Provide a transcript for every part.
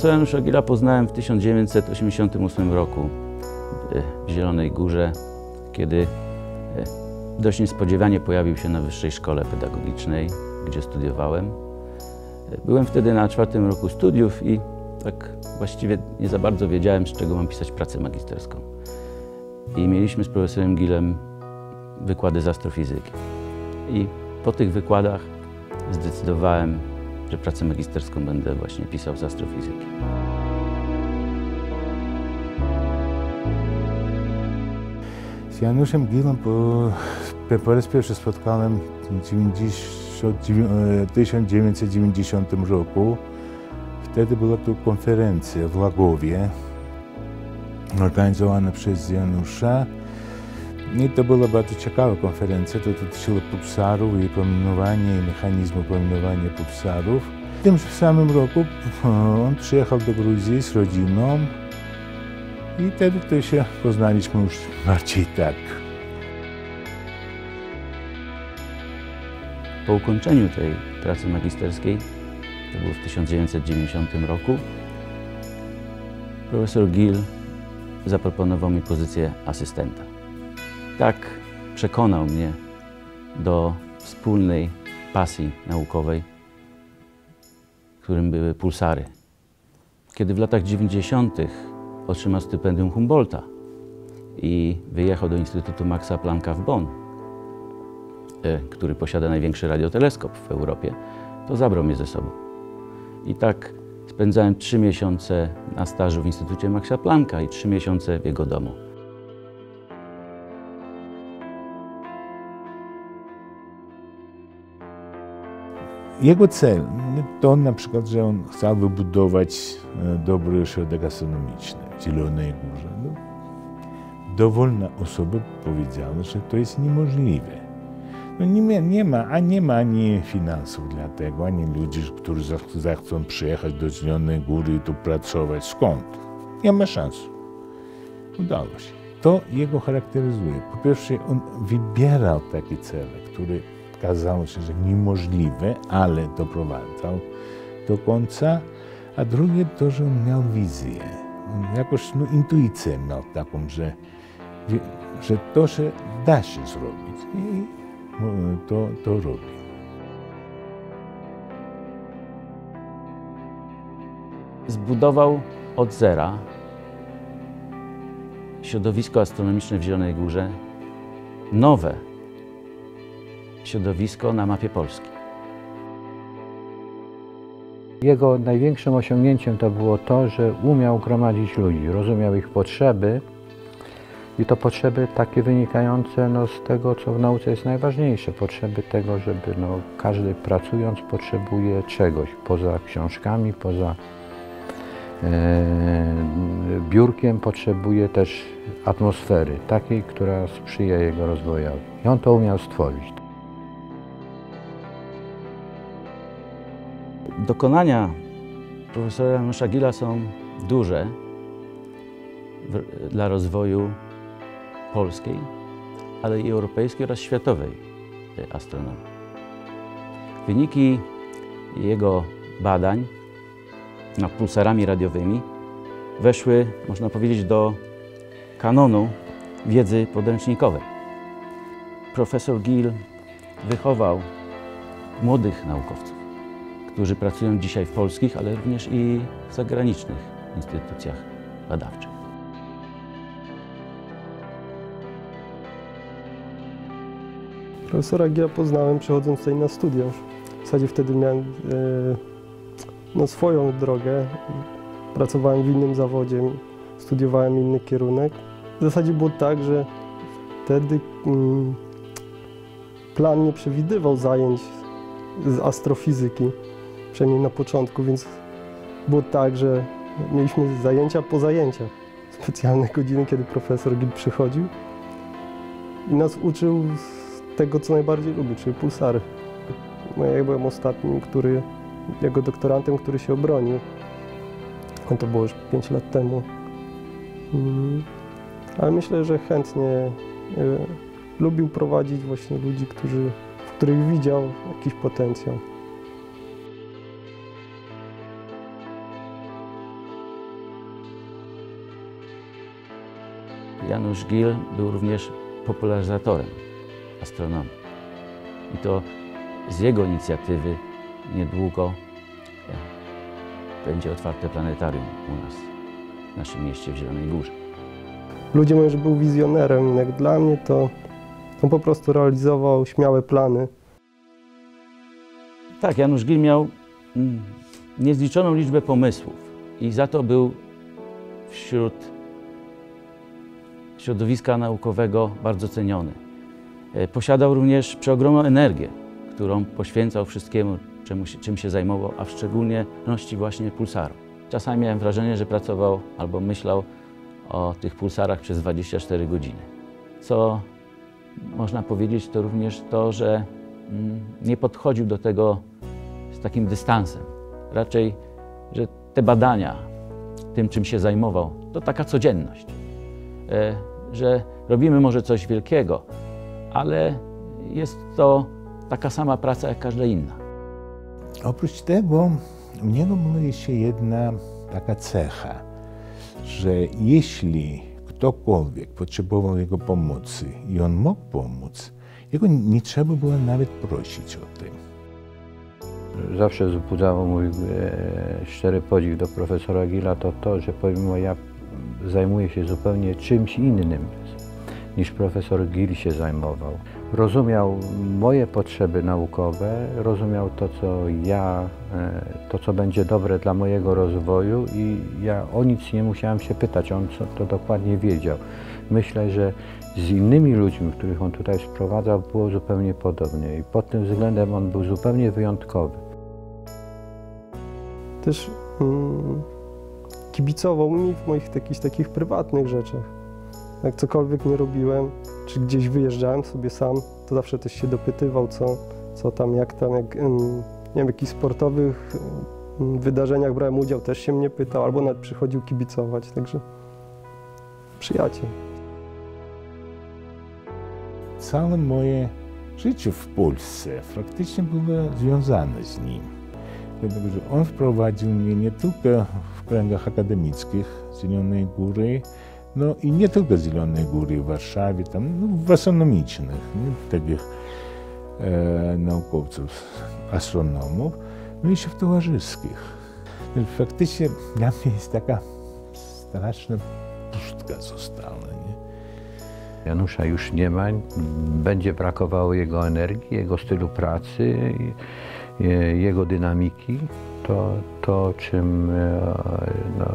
Profesora Janusza Gila poznałem w 1988 roku e, w Zielonej Górze, kiedy e, dość niespodziewanie pojawił się na Wyższej Szkole Pedagogicznej, gdzie studiowałem. E, Byłem wtedy na czwartym roku studiów i tak właściwie nie za bardzo wiedziałem, z czego mam pisać pracę magisterską. I mieliśmy z profesorem Gilem wykłady z astrofizyki. I po tych wykładach zdecydowałem, że pracę magisterską będę właśnie pisał z astrofizyki. Z Januszem Gilem po, po raz pierwszy spotkałem w 90 1990 roku. Wtedy była tu konferencja w Lagowie, organizowana przez Janusza. To była bardzo ciekawa konferencja. To dotyczyło pulsarów i promieniowania i mechanizmu promieniowania pulsarów. W tym samym roku on przyjechał do Gruzji z rodziną i wtedy to się poznaliśmy już bardziej tak. Po ukończeniu tej pracy magisterskiej, to było w 1990 roku, profesor Gill zaproponował mi pozycję asystenta. Tak przekonał mnie do wspólnej pasji naukowej, którym były pulsary. Kiedy w latach 90. otrzymał stypendium Humboldta i wyjechał do Instytutu Maxa Plancka w Bonn, e, który posiada największy radioteleskop w Europie, to zabrał mnie ze sobą. I tak spędzałem trzy miesiące na stażu w Instytucie Maxa Plancka i trzy miesiące w jego domu. Jego cel to na przykład, że on chciał wybudować e, dobry ośrodek astronomiczny w Zielonej Górze. No, dowolna osoba powiedziała, że to jest niemożliwe. No nie, nie, ma, a nie ma ani finansów dla tego, ani ludzi, którzy zechcą przyjechać do Zielonej Góry i tu pracować. Skąd? Nie ma szans. Udało się. To jego charakteryzuje. Po pierwsze, on wybierał takie cele, które okazało się, że niemożliwe, ale doprowadzał do końca. A drugie to, że on miał wizję. On jakoś no, intuicję miał taką, że, że to, że da się zrobić i no, to, to robi. Zbudował od zera środowisko astronomiczne w Zielonej Górze, nowe środowisko na mapie Polski. Jego największym osiągnięciem to było to, że umiał gromadzić ludzi, rozumiał ich potrzeby i to potrzeby takie wynikające no, z tego, co w nauce jest najważniejsze. Potrzeby tego, żeby no, każdy pracując potrzebuje czegoś poza książkami, poza e, biurkiem, potrzebuje też atmosfery, takiej, która sprzyja jego rozwojowi. I on to umiał stworzyć. Dokonania profesora Janusza Gila są duże dla rozwoju polskiej, ale i europejskiej oraz światowej e, astronomii. Wyniki jego badań nad pulsarami radiowymi weszły, można powiedzieć, do kanonu wiedzy podręcznikowej. Profesor Gill wychował młodych naukowców, którzy pracują dzisiaj w polskich, ale również i w zagranicznych instytucjach badawczych. Profesora Giela poznałem przechodząc tutaj na studia. W zasadzie wtedy miałem e, no, swoją drogę. Pracowałem w innym zawodzie, studiowałem inny kierunek. W zasadzie było tak, że wtedy mm, plan nie przewidywał zajęć z astrofizyki, przynajmniej na początku, więc było tak, że mieliśmy zajęcia po zajęciach. Specjalne godziny, kiedy profesor Gil przychodził i nas uczył tego, co najbardziej lubi, czyli pulsary. No, ja byłem ostatnim, który, jego doktorantem, który się obronił. No, To było już 5 lat temu. Mm, Ale myślę, że chętnie e, lubił prowadzić właśnie ludzi, którzy, w których widział jakiś potencjał. Janusz Gil był również popularyzatorem astronomii. I to z jego inicjatywy niedługo e, będzie otwarte planetarium u nas, w naszym mieście w Zielonej Górze. Ludzie mówią, że był wizjonerem. Jak dla mnie to on po prostu realizował śmiałe plany. Tak, Janusz Gil miał mm, niezliczoną liczbę pomysłów i za to był wśród środowiska naukowego bardzo ceniony. E, Posiadał również przeogromną energię, którą poświęcał wszystkiemu, czym się zajmował, a w szczególności właśnie pulsarom. Czasami miałem wrażenie, że pracował albo myślał o tych pulsarach przez 24 godziny. Co można powiedzieć, to również to, że mm, nie podchodził do tego z takim dystansem. Raczej, że te badania, tym czym się zajmował, to taka codzienność. Że robimy może coś wielkiego, ale jest to taka sama praca jak każda inna. Oprócz tego u niego była jeszcze jedna taka cecha, że jeśli ktokolwiek potrzebował jego pomocy i on mógł pomóc, jego nie trzeba było nawet prosić o tym. Zawsze wzbudzało mój e, szczery podziw do profesora Gila to to, że pomimo ja zajmuję się zupełnie czymś innym niż profesor Gil się zajmował. Rozumiał moje potrzeby naukowe, rozumiał to, co ja, e, to, co będzie dobre dla mojego rozwoju i ja o nic nie musiałem się pytać, on to dokładnie wiedział. Myślę, że z innymi ludźmi, których on tutaj sprowadzał, było zupełnie podobnie i pod tym względem on był zupełnie wyjątkowy. Też mm, kibicował mi w moich jakichś takich prywatnych rzeczach. Jak cokolwiek nie robiłem, czy gdzieś wyjeżdżałem sobie sam, to zawsze też się dopytywał, co, co tam, jak tam, jak nie wiem, jakichś sportowych wydarzeniach brałem udział, też się mnie pytał, albo nawet przychodził kibicować, także przyjaciel. Całe moje życie w Polsce faktycznie było związane z nim. Dlatego, że on wprowadził mnie nie tylko kręgach akademickich Zielonej Góry, no i nie tylko Zielonej Góry w Warszawie, tam no, w astronomicznych, nie? takich e, naukowców, astronomów, no i się w towarzyskich. Więc faktycznie dla mnie jest taka straszna pustka została. Nie? Janusza już nie ma, będzie brakowało jego energii, jego stylu pracy, jego dynamiki. To, to czym e, no,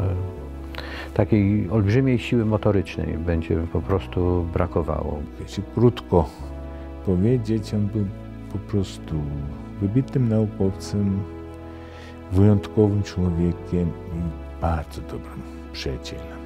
takiej olbrzymiej siły motorycznej będzie po prostu brakowało. Jeśli krótko powiedzieć, on był po prostu wybitnym naukowcem, wyjątkowym człowiekiem i bardzo dobrym przyjacielem.